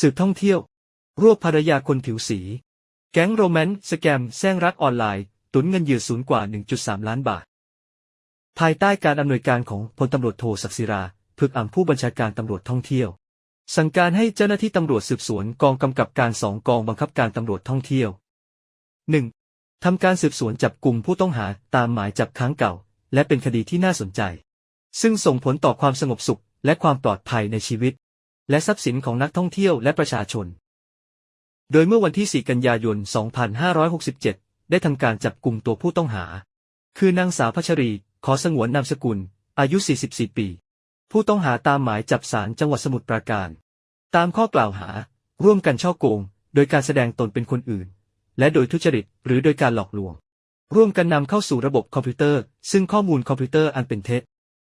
สืบท่องเที่ยว รวบภรรยาคนผิวสี แก๊งโรแมนต์สแกมแซงรักออนไลน์ ตุนเงินเหยื่อสูงกว่า 1.3 ล้านบาท ภายใต้การอำนวยการของพลตำรวจโทศักดิ์ศิราพึกอ่ำผู้บัญชาการตำรวจท่องเที่ยว สั่งการให้เจ้าหน้าที่ตำรวจสืบสวนกองกำกับการสองกองบังคับการตำรวจท่องเที่ยว 1. ทำการสืบสวนจับกลุ่มผู้ต้องหาตามหมายจับครั้งเก่า และเป็นคดีที่น่าสนใจ ซึ่งส่งผลต่อความสงบสุขและความปลอดภัยในชีวิต และทรัพย์สินของนักท่องเที่ยวและประชาชน โดยเมื่อวันที่ 4 กันยายน 2567 ได้ทำการจับกลุ่มตัวผู้ต้องหา คือนางสาวพัชรี ขอสงวนนามสกุล อายุ 44 ปี ผู้ต้องหาตามหมายจับศาลจังหวัดสมุทรปราการ ตามข้อกล่าวหา ร่วมกันช่อโกง โดยการแสดงตนเป็นคนอื่น และโดยทุจริตหรือโดยการหลอกลวง ร่วมกันนำเข้าสู่ระบบคอมพิวเตอร์ ซึ่งข้อมูลคอมพิวเตอร์อันเป็นเท็จ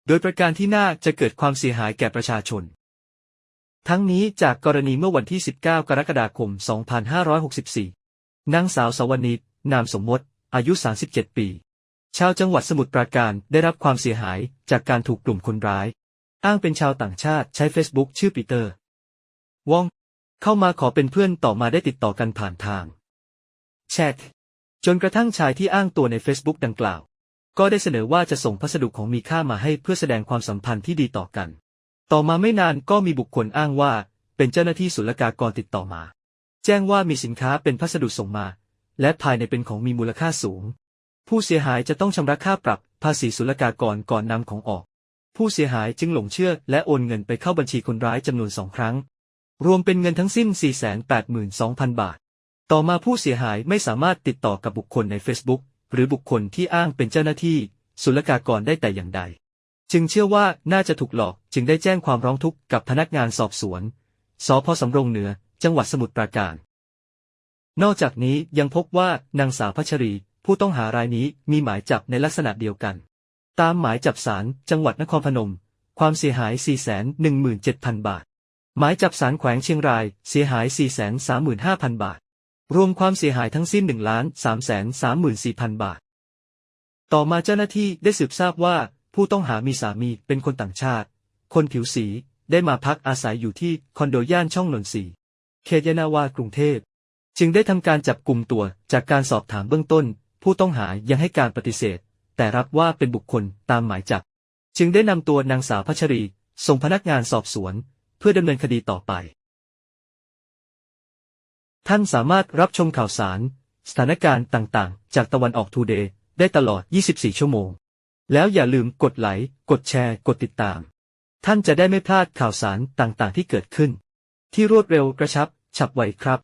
โดยประการที่น่าจะเกิดความเสียหายแก่ประชาชน ทั้งนี้จากกรณีเมื่อวันที่ 19 กรกฎาคม 2564 นางสาวสวนิตนามสมมติ อายุ 37 ปี ชาวจังหวัดสมุทรปราการได้รับความเสียหายจากการถูกกลุ่มคนร้าย อ้างเป็นชาวต่างชาติใช้ Facebook ชื่อปีเตอร์ วอง เข้ามาขอเป็นเพื่อนต่อมาได้ติดต่อกันผ่านทาง แชท จนกระทั่งชายที่อ้างตัวใน Facebook ดังกล่าว ก็ได้เสนอว่าจะส่งพัสดุของมีค่ามาให้เพื่อแสดงความสัมพันธ์ที่ดีต่อกัน ต่อมาไม่นานก็มีบุคคลอ้างว่า เป็นเจ้าหน้าที่ศุลกากรติดต่อมา แจ้งว่ามีสินค้าเป็นพัสดุส่งมา และภายในเป็นของมีมูลค่าสูง ผู้เสียหายจะต้องชำระค่าปรับภาษีศุลกากรก่อนนำของออก ผู้เสียหายจึงหลงเชื่อและโอนเงินไปเข้าบัญชีคนร้ายจำนวนสองครั้ง รวมเป็นเงินทั้งสิ้น 482,000 บาท ต่อมาผู้เสียหายไม่สามารถติดต่อกับบุคคลใน Facebook หรือบุคคลที่อ้างเป็นเจ้าหน้าที่ศุลกากรได้แต่อย่างใด จึงเชื่อว่าน่าจะถูกหลอกจึงได้แจ้งความร้องทุกข์กับพนักงานสอบสวน สพสำโรงเหนือ จังหวัดสมุทรปราการ นอกจากนี้ยังพบว่านางสาวพัชรี ผู้ต้องหารายนี้มีหมายจับในลักษณะเดียวกัน ตามหมายจับศาลจังหวัดนครพนม ความเสียหาย 417,000 บาท หมายจับศาลแขวงเชียงราย เสียหาย 435,000 บาท รวมความเสียหายทั้งสิ้น1,334,000 บาท ต่อมาเจ้าหน้าที่ได้สืบทราบว่า ผู้ต้องหามีสามีเป็นคนต่างชาติ คนผิวสีได้มาพักอาศัยอยู่ที่คอนโดย่านช่องนนทรีเขตยานาวากรุงเทพ จึงได้ทำการจับกลุ่มตัวจากการสอบถามเบื้องต้น ผู้ต้องหายังให้การปฏิเสธ แต่รับว่าเป็นบุคคลตามหมายจับ จึงได้นำตัวนางสาวพัชรี ส่งพนักงานสอบสวน เพื่อดำเนินคดีต่อไป ท่านสามารถรับชมข่าวสาร สถานการณ์ต่างๆ จากตะวันออกทูเดย์ได้ตลอด 24 ชั่วโมง แล้วอย่าลืมกดไลค์ กดแชร์ กดติดตาม ท่านจะได้ไม่พลาดข่าวสารต่างๆ ที่เกิดขึ้น ที่รวดเร็วกระชับ ฉับไวครับ